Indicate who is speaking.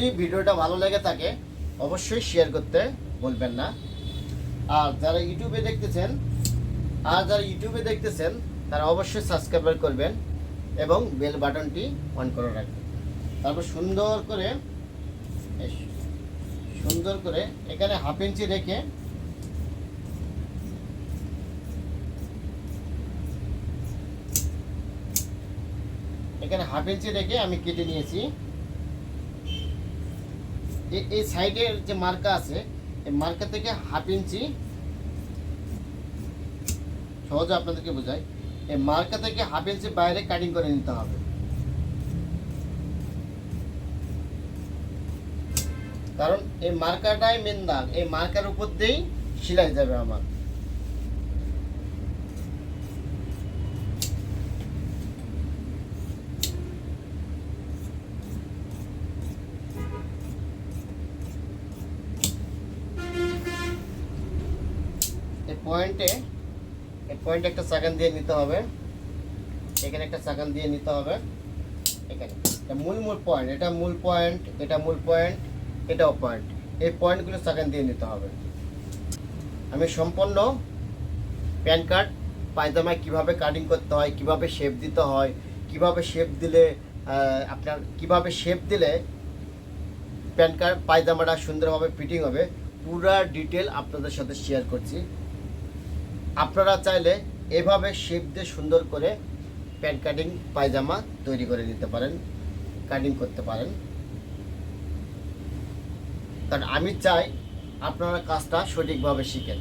Speaker 1: যদি ভিডিওটা ভালো লেগে থাকে, অবশ্যই শেয়ার করতে বলবেন না। আর যারা ইউটিউবে দেখতেছেন, আর যারা ইউটিউবে দেখতেছেন, তারা অবশ্যই সাবস্ক্রাইব করবেন এবং বেল বাটনটি অন করে রাখবেন। তারপর সুন্দর করে সুন্দর করে এখানে হাফ ইঞ্চি রেখে এখানে হাফ ইঞ্চি রেখে আমি কেটে নিয়েছি। এই- সাইডের যে মার্কা আছে, এই মার্কা থেকে হাফ ইঞ্চি সহজে আপনাদেরকে বোঝাই, এই মার্কা থেকে হাফ ইঞ্চি বাইরে কাটিং করে নিতে হবে। কারণ এই মার্কাটাই মেন দাগ, এই মার্কার উপর দিয়েই সেলাই যাবে আমার। এই পয়েন্টে এই পয়েন্টে একটা চাকান দিয়ে নিতে হবে। এখানে একটা চাকান দিয়ে নিতে হবে। এখানে। এটা মূল মূল পয়েন্ট এটা মূল পয়েন্ট এটা মূল পয়েন্ট এটাও পয়েন্ট এই পয়েন্টগুলো চাকান দিয়ে নিতে হবে। আমি সম্পূর্ণ প্যান কার্ড, পায়জামায় কীভাবে কাটিং করতে হয়, কীভাবে শেপ দিতে হয়, কীভাবে শেপ দিলে আপনার, কীভাবে শেপ দিলে প্যান কার্ড, পায়জামাটা সুন্দরভাবে ফিটিং হবে, পুরা ডিটেল আপনাদের সাথে শেয়ার করছি। আপনারা চাইলে এভাবে শেপ দিয়ে সুন্দর করে প্যান্ট কাটিং পায়জামা তৈরি করে নিতে পারেন কাটিং করতে পারেন। কারণ আমি চাই আপনারা কাজটা সঠিকভাবে শিখেন।